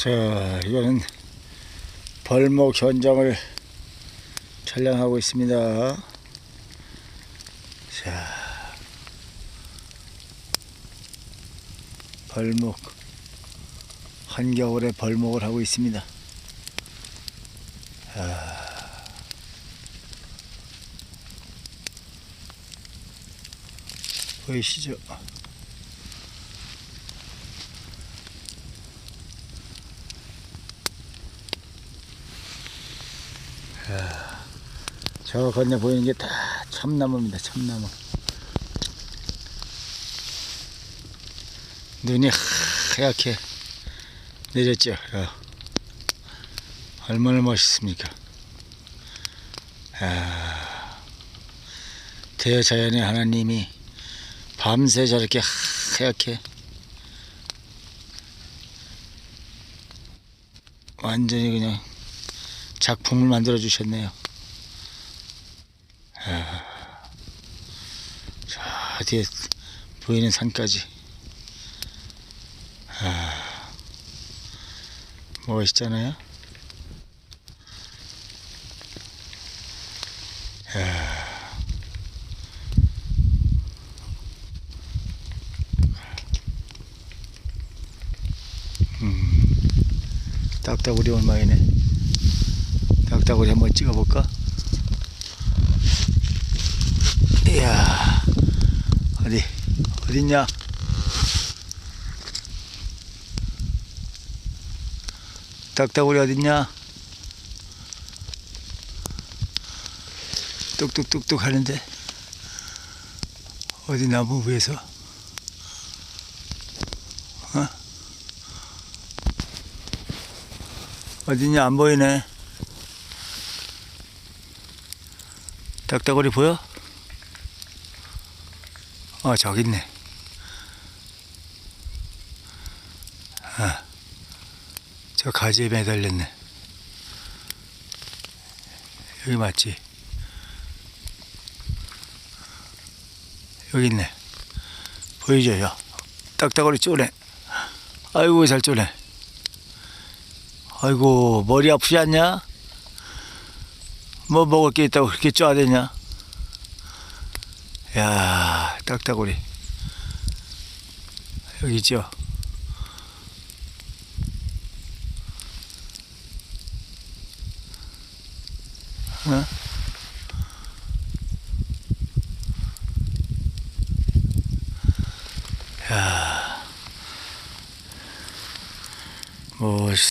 자, 이거는 벌목 현장을 촬영하고 있습니다. 자, 벌목 한겨울에 벌목을 하고 있습니다. 아, 보이시죠? 저 건너 보이는 게 다 참나무입니다. 참나무. 눈이 하얗게 내렸죠. 야. 얼마나 멋있습니까? 아, 대자연의 하나님이 밤새 저렇게 하얗게 완전히 그냥 작품을 만들어 주셨네요. 저 뒤에 보이는 산까지 아, 멋있잖아요. 야. 음, 딱따구리 얼마이네. 딱따구리 한번 찍어볼까? 이야, 어디, 어딨냐? 딱따구리 어딨냐? 뚝뚝뚝뚝 하는데, 어디 나무 위에서? 어? 어딨냐? 안 보이네. 딱따구리 보여? 어, 저기 있네. 아, 저 가지에 매달렸네. 여기 맞지? 여기 있네. 보이죠? 야, 딱딱거리 쪼네. 아이고, 잘 쪼네. 아이고, 머리 아프지 않냐? 뭐 먹을 게 있다고 그렇게 쪼아대냐? 야, 딱따구리. 여기 있죠? 어? 야, 멋있